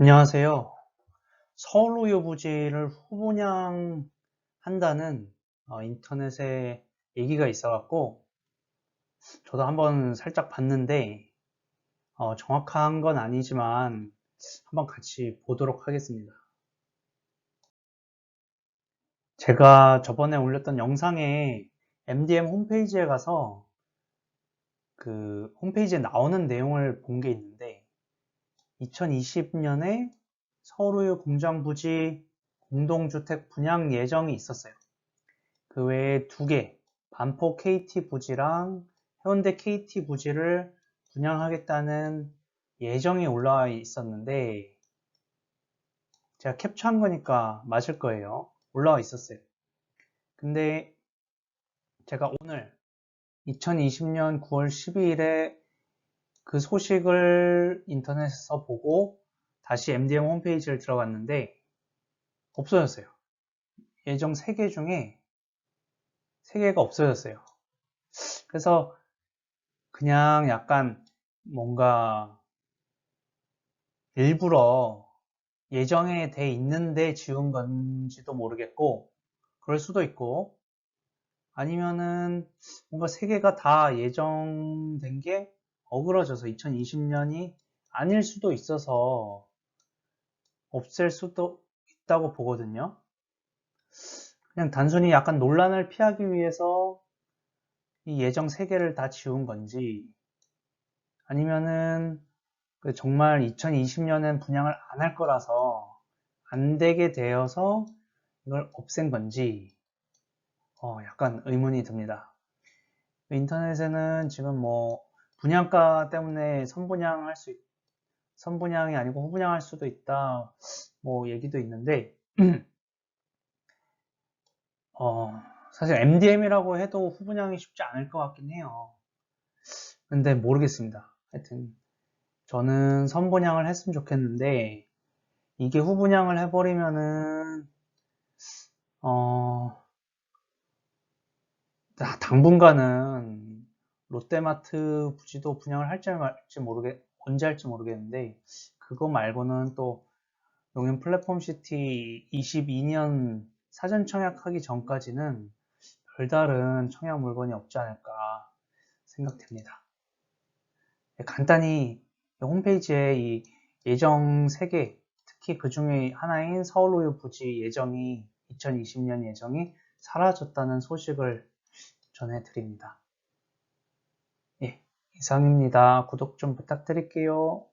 안녕하세요. 서울우유 부지를 후분양 한다는 어, 인터넷에 얘기가 있어갖고 저도 한번 살짝 봤는데 어, 정확한 건 아니지만 한번 같이 보도록 하겠습니다. 제가 저번에 올렸던 영상에 MDM 홈페이지에 가서 그 홈페이지에 나오는 내용을 본 게 있는데 2020년에 서울우유 공장 부지 공동주택 분양 예정이 있었어요. 그 외에 두 개, 반포 KT 부지랑 해운대 KT 부지를 분양하겠다는 예정이 올라와 있었는데 제가 캡처한 거니까 맞을 거예요. 올라와 있었어요. 근데 제가 오늘 2020년 9월 12일에 그 소식을 인터넷에서 보고 다시 MDM 홈페이지를 들어갔는데 없어졌어요. 예정 3개 중에 3개가 없어졌어요. 그래서 그냥 약간 뭔가 일부러 예정에 돼 있는데 지운 건지도 모르겠고 그럴 수도 있고 아니면은 뭔가 3개가 다 예정된 게 어그러져서 2020년이 아닐 수도 있어서 없앨 수도 있다고 보거든요. 그냥 단순히 약간 논란을 피하기 위해서 이 예정 3개를 다 지운 건지 아니면은 그 정말 2020년엔 분양을 안 할 거라서 안 되게 되어서 이걸 없앤 건지 어 약간 의문이 듭니다. 인터넷에는 지금 뭐 분양가 때문에 선분양할 수, 선분양이 아니고 후분양할 수도 있다, 뭐 얘기도 있는데, 어, 사실 MDM이라고 해도 후분양이 쉽지 않을 것 같긴 해요. 근데 모르겠습니다. 하여튼, 저는 선분양을 했으면 좋겠는데, 이게 후분양을 해버리면은, 어, 당분간은 롯데마트 부지도 분양을 할지 말지 모르겠, 언제 할지 모르겠는데, 그거 말고는 또 용인 플랫폼시티 22년 사전 청약하기 전까지는 별다른 청약 물건이 없지 않을까 생각됩니다. 네, 간단히 홈페이지에 이 예정 3개, 특히 그 중에 하나인 서울우유 부지 예정이 2020년 예정이 사라졌다는 소식을 전해드립니다. 이상입니다. 구독 좀 부탁드릴게요.